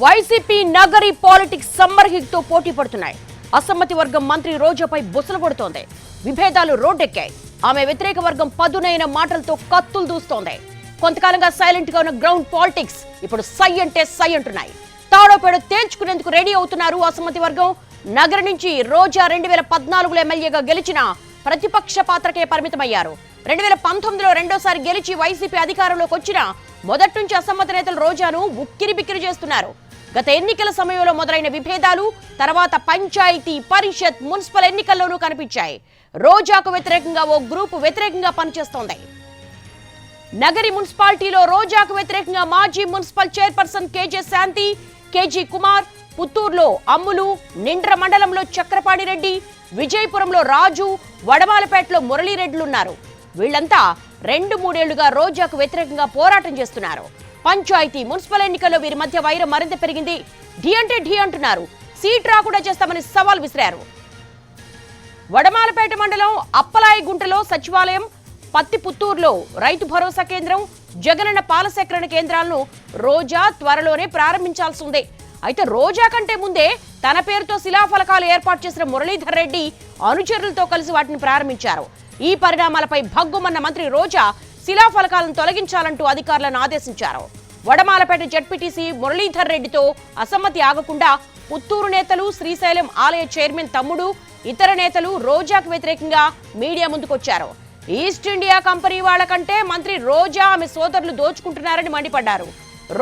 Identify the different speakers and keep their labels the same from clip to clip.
Speaker 1: YCP Nagari politics సమ్మర్తో పోటీ పడుతున్నాయి. అసమ్మతి వర్గం మంత్రి రోజాపై బుసలు పడుతోంది విభేదాలు రోడ్డెక్కాయి. ఆమె వ్యతిరేక వర్గం పదునైన మాటలతో కత్తులు దూస్తోంది. కొంతకాలంగా సైలెంట్గా ఉన్న గ్రౌండ్ పాలిటిక్స్ ఇప్పుడు సై అంటే సై అంటున్నాయి. తాడోపేడ తేల్చుకునేందుకు రెడీ అవుతున్నారు అసమ్మతి వర్గం. నగర నుంచి రోజా రెండు వేల పద్నాలుగులో ఎమ్మెల్యేగా గెలిచిన ప్రతిపక్ష పాత్రకే పరిమితమయ్యారు. రెండు వేల పంతొమ్మిదిలో రెండోసారి గెలిచి వైసీపీ అధికారంలోకి వచ్చిన మొదటి నుంచి అసమ్మతి నేతలు రోజాను ఉక్కిరి బిక్కిరి చేస్తున్నారు. గత ఎన్నికల సమయంలో మొదలైన విభేదాలు తర్వాత పంచాయతీ పరిషత్ మున్సిపల్ ఎన్నికల్లోనూ కనిపించాయి. రోజాకు వ్యతిరేకంగా ఓ గ్రూపు వ్యతిరేకంగా పనిచేస్తోంది. నగరి మున్సిపాలిటీలో రోజాకు వ్యతిరేకంగా మాజీ municipal chairperson KJ Shanti KG Kumar పుత్తూరులో అమ్ములు నిండ్ర మండలంలో చక్రపాణి రెడ్డి విజయపురంలో రాజు వడమాలపేటలో మురళీరెడ్డిలున్నారు. ఉన్నారు వీళ్ళంతా రెండు మూడేళ్ళుగా రోజాకు వ్యతిరేకంగా పోరాటం చేస్తున్నారు. పంచాయతీ మున్సిపల్ ఎన్నికల్లో వీరి మధ్య వైరం మరింత పెరిగింది. ఢీ అంటే ఢీ అంటున్నారు. సీట్ రాకుండా చేస్తామని సవాల్ విసిరారు. వడమాలపేట మండలం అప్పలాయి గుంటలో సచివాలయం పత్తి పుత్తూరులో రైతు భరోసా కేంద్రం జగనన్న పాల సేకరణ కేంద్రాలను రోజా త్వరలోనే ప్రారంభించాల్సి ఉంది. అయితే రోజా కంటే ముందే తన పేరుతో శిలాఫలకాలు ఏర్పాటు చేసిన మురళీధర్ రెడ్డి అనుచరులతో కలిసి వాటిని ప్రారంభించారు. ఈ పరిణామాలపై భగ్గుమన్న మంత్రి రోజా శిలాఫలకాలను తొలగించాలంటూ అధికారులను ఆదేశించారు. వడమాలపేట జడ్పీటీసీ మురళీధర్ రెడ్డితో అసమ్మతి ఆగకుండా పుత్తూరు నేతలు శ్రీశైలం ఆలయ చైర్మన్ తమ్ముడు ఇతర నేతలు రోజాకు వ్యతిరేకంగా మీడియా ముందుకొచ్చారు. ఈస్ట్ ఇండియా కంపెనీ వాళ్ళకంటే మంత్రి రోజా ఆమె సోదరులు దోచుకుంటున్నారని మండిపడ్డారు.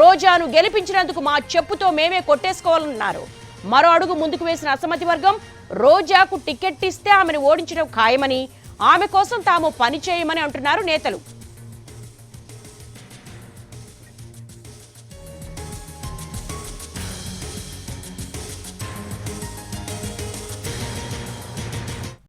Speaker 1: రోజాను గెలిపించినందుకు మా చెప్పుతో మేమే కొట్టేసుకోవాలన్నారు. మరో అడుగు ముందుకు వేసిన అసమ్మతి వర్గం రోజాకు టికెట్ ఇస్తే ఆమెను ఓడించడం ఖాయమని ఆమె కోసం తాము పని చేయమని అంటున్నారు నేతలు.